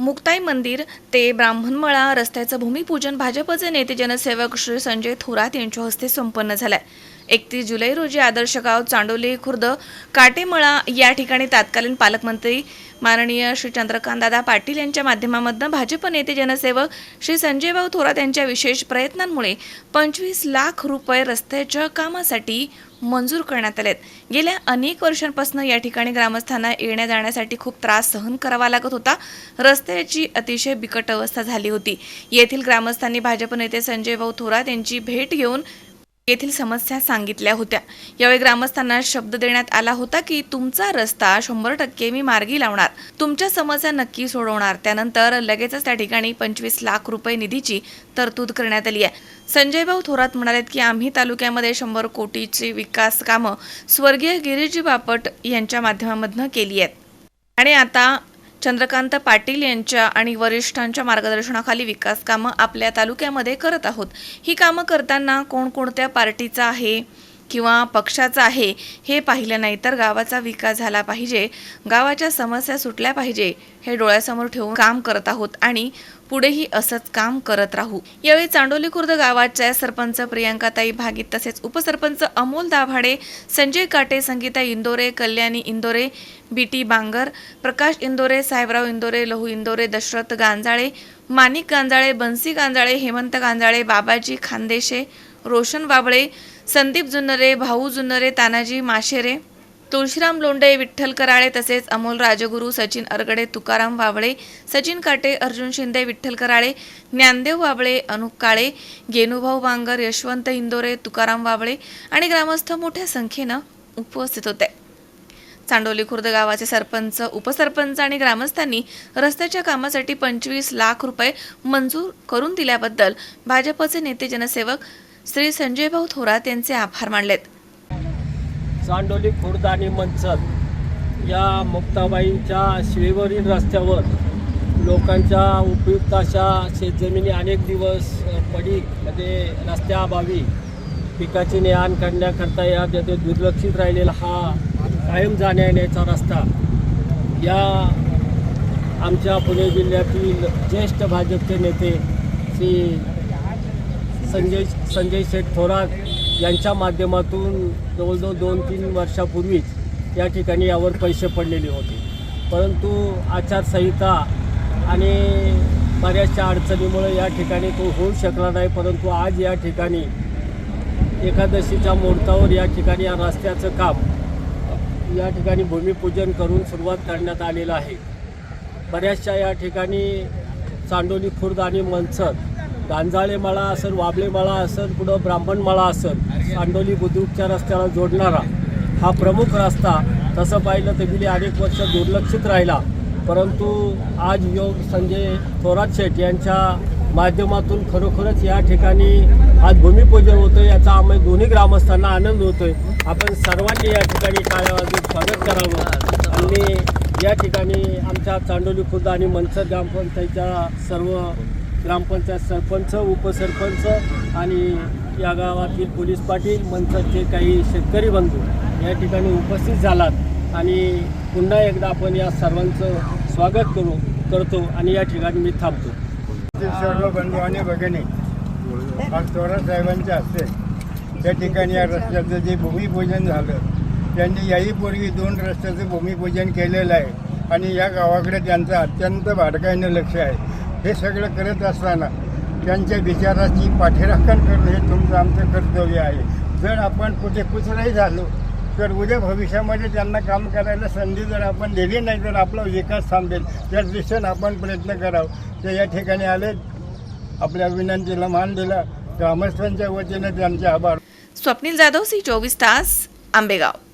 मुक्ताई मंदिर ते ब्राह्मणमळा रस्त्याचं भूमिपूजन भाजपचे नेते जनसेवक श्री संजय थोरात यांच्या हस्ते संपन्न झालंय. एकतीस जुलै रोजी आदर्श गाव चांडोली खुर्द काटेमळा या ठिकाणी तत्कालीन पालकमंत्री माननीय श्री चंद्रकांतदादा पाटील यांच्या माध्यमामधनं भाजप नेते जनसेवक श्री संजयभाऊ थोरात यांच्या विशेष प्रयत्नांमुळे पंचवीस लाख रुपये रस्त्याच्या कामासाठी मंजूर करण्यात आलेत. गेल्या अनेक वर्षांपासून या ठिकाणी ग्रामस्थांना येण्या जाण्यासाठी खूप त्रास सहन करावा लागत होता. रस्त्याची अतिशय बिकट अवस्था झाली होती. येथील ग्रामस्थांनी भाजप नेते संजय भाऊ थोरात यांची भेट घेऊन येथील समस्या सांगितल्या होत्या. यावेळी ग्रामस्थांना शब्द देण्यात आला होता की तुमचा रस्ता शंभर टक्के मी मार्गी लावणार. तुमच्या समस्या नक्की सोडवणार. त्यानंतर लगेचच त्या ठिकाणी पंचवीस लाख रुपये निधीची तरतूद करण्यात आली आहे. संजय भाऊ थोरात म्हणालेत की आम्ही तालुक्यामध्ये शंभर कोटीची विकास कामं स्वर्गीय गिरीजी बापट यांच्या माध्यमामधनं केली आहेत. आणि आता चंद्रकांत पाटील यांच्या आणि वरिष्ठांच्या मार्गदर्शनाखाली विकास कामं आपल्या तालुक्यामध्ये करत आहोत. ही कामं करताना कोणकोणत्या पार्टीचा आहे? किंवा पक्षाचा आहे हे पाहिलं नाही तर गावाचा विकास झाला पाहिजे. गावाच्या समस्या सुटल्या पाहिजे हे डोळ्यासमोर ठेवून काम करत आहोत आणि पुढेही असंच काम करत राहू. यावेळी चांडोली खुर्द गावाच्या सरपंच प्रियांकाताई भागीत तसेच उपसरपंच अमोल दाभाडे संजय काटे संगीता इंदोरे कल्याणी इंदोरे बीटी बांगर प्रकाश इंदोरे साहेबराव इंदोरे लहू इंदोरे दशरथ गांजाळे माणिक गांजाळे बन्सी गांजाळे हेमंत गांजाळे बाबाजी खानदेशे रोशन बाबळे संदीप जुन्नरे भाऊ जुन्नरे तानाजी माशेरे तुळशीराम लोंडे विठ्ठल कराळे तसेच अमोल राजगुरू सचिन अरगडे तुकाराम वावळे सचिन काटे अर्जुन शिंदे विठ्ठल कराळे ज्ञानदेव वाबळे अनुप काळे गेनुभाऊ बांगर यशवंत इंदोरे तुकाराम वाबळे आणि ग्रामस्थ मोठ्या संख्येनं उपस्थित होते. चांडोली खुर्द गावाचे सरपंच उपसरपंच आणि ग्रामस्थांनी रस्त्याच्या कामासाठी पंचवीस लाख रुपये मंजूर करून दिल्याबद्दल भाजपचे नेते जनसेवक श्री संजय भाऊ थोरात यांचे आभार मानलेत. चांडोली खुर्द आणि मनसर या मुक्ताबाईंच्या शिवेवरील रस्त्यावर लोकांच्या उपयुक्त अशा शेतजमिनी अनेक दिवस पडी पडीकमध्ये रस्त्याअभावी पिकाची ने आण करण्याकरता या तिथे दुर्लक्षित राहिलेला हा कायम जाण्या येण्याचा रस्ता. या आमच्या पुणे जिल्ह्यातील ज्येष्ठ भाजपचे नेते श्री संजय संजय शेठ थोरात यांच्या माध्यमातून जवळजवळ दोन तीन वर्षापूर्वीच या ठिकाणी यावर पैसे पडलेले होते. परंतु आचारसंहिता आणि बऱ्याचशा अडचणीमुळे या ठिकाणी तो होऊ शकला नाही परंतु आज या ठिकाणी एकादशीच्या मुहूर्तावर या ठिकाणी या रस्त्याचं काम या ठिकाणी भूमिपूजन करून सुरुवात करण्यात आलेलं आहे. बऱ्याचशा या ठिकाणी चांडोली खुर्द आणि मनसर गांजाळे माळा असेल वाबळे माळा असेल पुढं ब्राह्मण माळा असेल चांडोली बुद्रुकच्या रस्त्याला जोडणारा हा प्रमुख रस्ता तसं पाहिलं तर गेली अनेक वर्ष दुर्लक्षित राहिला. परंतु आज योग संजय थोरात शेठ यांच्या माध्यमातून खरोखरच या ठिकाणी आज भूमिपूजन होतं याचा आम्ही दोन्ही ग्रामस्थांना आनंद होतोय. आपण सर्वांनी या ठिकाणी काळ्या वाजवून स्वागत करावं. आणि या ठिकाणी आमच्या चांडोली खुर्द आणि मनसर ग्रामपंचायतच्या सर्व ग्रामपंचायत सरपंच उपसरपंच आणि या गावातील पोलीस पाटील मनसरचे काही शेतकरी बंधू या ठिकाणी उपस्थित झालात. आणि पुन्हा एकदा आपण या सर्वांचं स्वागत करू करतो आणि या ठिकाणी मी थांबतो. सर्व बंधू आणि भगिनी आज थोरात साहेबांच्या हस्ते त्या ठिकाणी या रस्त्याचं जे भूमिपूजन झालं त्यांनी याही पूर्वी दोन रस्त्याचं भूमिपूजन केलेलं आहे आणि या गावाकडे त्यांचं अत्यंत बारकाईनं लक्ष आहे. हे सगळं करत असताना त्यांच्या विचाराची पाठीराखण करणं हे तुमचं आमचं कर्तव्य आहे. जर आपण कुठे कुचराही झालो तर उद्या भविष्यामध्ये त्यांना काम करायला संधी जर आपण दिली नाही तर आपला विकास थांबेल. त्या दिशेनं आपण प्रयत्न करावं. ते या ठिकाणी आले आपल्या विनंतीला मान दिला. ग्रामस्थांच्या वतीने त्यांचे आभार. स्वप्नील जाधव सी चोवीस तास आंबेगाव.